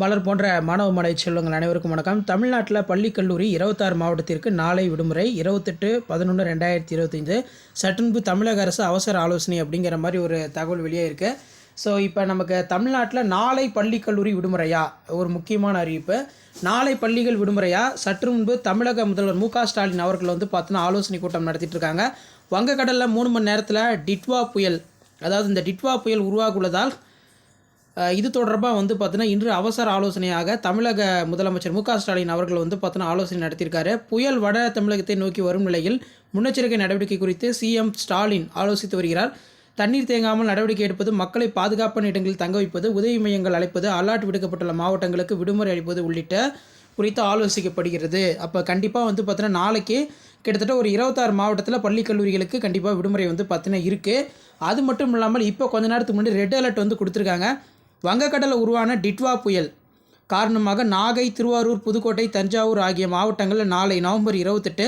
மலர் போன்ற மாணவ மாணவி செல்வங்கள் அனைவருக்கும் வணக்கம். தமிழ்நாட்டில் பள்ளி கல்லூரி இருபத்தாறு மாவட்டத்திற்கு நாளை விடுமுறை இருபத்தெட்டு பதினொன்று ரெண்டாயிரத்தி இருபத்தைந்து. சற்றுன்பு தமிழக அரசு அவசர ஆலோசனை அப்படிங்கிற மாதிரி ஒரு தகவல் வெளியே இருக்குது ஸோ இப்போ நமக்கு தமிழ்நாட்டில் நாளை பள்ளி கல்லூரி விடுமுறையா? ஒரு முக்கியமான அறிவிப்பு. நாளை பள்ளிகள் விடுமுறையா? சற்று முன்பு தமிழக முதல்வர் மு க ஸ்டாலின் அவர்கள் வந்து பார்த்தோன்னா ஆலோசனை கூட்டம் நடத்திட்டு இருக்காங்க. வங்கக்கடலில் மூணு மணி நேரத்தில் டிட்வா புயல் அதாவது இந்த டிட்வா புயல் உருவாகுள்ளதால் இது தொடர்பாக வந்து பார்த்தீங்கன்னா இன்று அவசர ஆலோசனையாக தமிழக முதலமைச்சர் மு க ஸ்டாலின் அவர்கள் வந்து பார்த்தீங்கன்னா ஆலோசனை நடத்தியிருக்காரு. புயல் வட தமிழகத்தை நோக்கி வரும் நிலையில் முன்னெச்சரிக்கை நடவடிக்கை குறித்து சிஎம் ஸ்டாலின் ஆலோசித்து வருகிறார். தண்ணீர் தேங்காமல் நடவடிக்கை எடுப்பது மக்களை பாதுகாப்பான இடங்களில் தங்க வைப்பது உதவி மையங்கள் அழைப்பது அலாட் விடுக்கப்பட்டுள்ள மாவட்டங்களுக்கு விடுமுறை அளிப்பது உள்ளிட்ட குறித்து ஆலோசிக்கப்படுகிறது. அப்போ கண்டிப்பாக வந்து பார்த்தீங்கன்னா நாளைக்கு கிட்டத்தட்ட ஒரு இருபத்தாறு மாவட்டத்தில் பள்ளி கல்லூரிகளுக்கு கண்டிப்பாக விடுமுறை வந்து பார்த்தீங்கன்னா இருக்குது அது மட்டும் இல்லாமல் இப்போ கொஞ்ச நேரத்துக்கு முன்னாடி ரெட் அலர்ட் வந்து கொடுத்துருக்காங்க. வங்கக்கடலில் உருவான டிட்வா புயல் காரணமாக நாகை திருவாரூர் புதுக்கோட்டை தஞ்சாவூர் ஆகிய மாவட்டங்களில் நாளை நவம்பர் இருபத்தெட்டு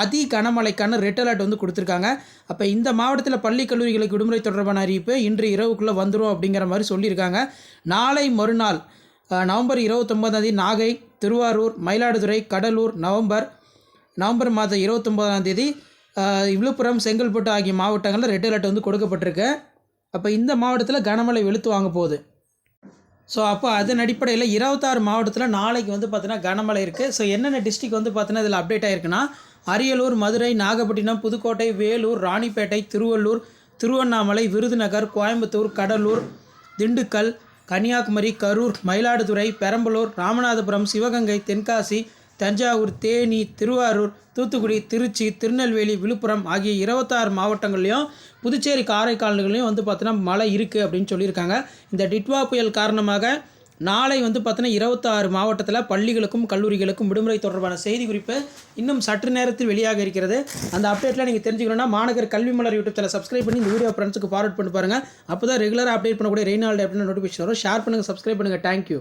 அதி கனமழைக்கான ரெட் அலர்ட் வந்து கொடுத்துருக்காங்க. அப்போ இந்த மாவட்டத்தில் பள்ளி கல்லூரிகளுக்கு விடுமுறை தொடர்பான அறிவிப்பு இன்று இரவுக்குள்ளே வந்துடும் அப்படிங்கிற மாதிரி சொல்லியிருக்காங்க. நாளை மறுநாள் நவம்பர் இருபத்தொம்பதாந்தேதி நாகை திருவாரூர் மயிலாடுதுறை கடலூர் நவம்பர் நவம்பர் மாதம் இருபத்தொம்போதாம் தேதி விழுப்புரம் செங்கல்பட்டு ஆகிய மாவட்டங்களில் ரெட் அலர்ட் வந்து கொடுக்கப்பட்டிருக்கு. அப்போ இந்த மாவட்டத்தில் கனமழை வெளுத்து வாங்க போகுது. ஸோ அப்போ அதன் அடிப்படையில் இருபத்தாறு மாவட்டத்தில் நாளைக்கு வந்து பார்த்தீங்கன்னா கனமழை இருக்குது ஸோ என்னென்ன டிஸ்ட்ரிக் வந்து பார்த்தீங்கன்னா இதில் அப்டேட் ஆயிருக்குன்னா அரியலூர் மதுரை நாகப்பட்டினம் புதுக்கோட்டை வேலூர் ராணிப்பேட்டை திருவள்ளூர் திருவண்ணாமலை விருதுநகர் கோயம்புத்தூர் கடலூர் திண்டுக்கல் கன்னியாகுமரி கரூர் மயிலாடுதுறை பெரம்பலூர் ராமநாதபுரம் சிவகங்கை தென்காசி தஞ்சாவூர் தேனி திருவாரூர் தூத்துக்குடி திருச்சி திருநெல்வேலி விழுப்புரம் ஆகிய இருபத்தாறு மாவட்டங்கள்லையும் புதுச்சேரி காரைக்கால்களையும் வந்து பார்த்தீங்கன்னா மழை இருக்குது அப்படின்னு சொல்லியிருக்காங்க. இந்த டிட்வா புயல் காரணமாக நாளை வந்து பார்த்தீங்கன்னா இருபத்தாறு மாவட்டத்தில் பள்ளிகளுக்கும் கல்லூரிகளுக்கும் விடுமுறை தொடர்பான செய்தி குறிப்பு இன்னும் சற்று நேரத்தில் வெளியாக இருக்கிறது. அந்த அப்டேட்டில் நீங்கள் தெரிஞ்சுக்கணும்னா மாநகர் கல்வி மலர் யூடியூப் சேனல் சப்ஸ்கிரைப் பண்ணி இந்த வீடியோ ஃப்ரெண்ட்ஸுக்கு ஃபார்வர்ட் பண்ணி பாருங்கள் அப்போ தான் ரெகுலராக அப்டேட் பண்ணக்கூடிய ரெய்னால்டு அப்படின்னு நோட்டிஃபிகேஷன் வரும். ஷேர் பண்ணுங்கள் சப்ஸ்கிரைப் பண்ணுங்கள் தேங்க்யூ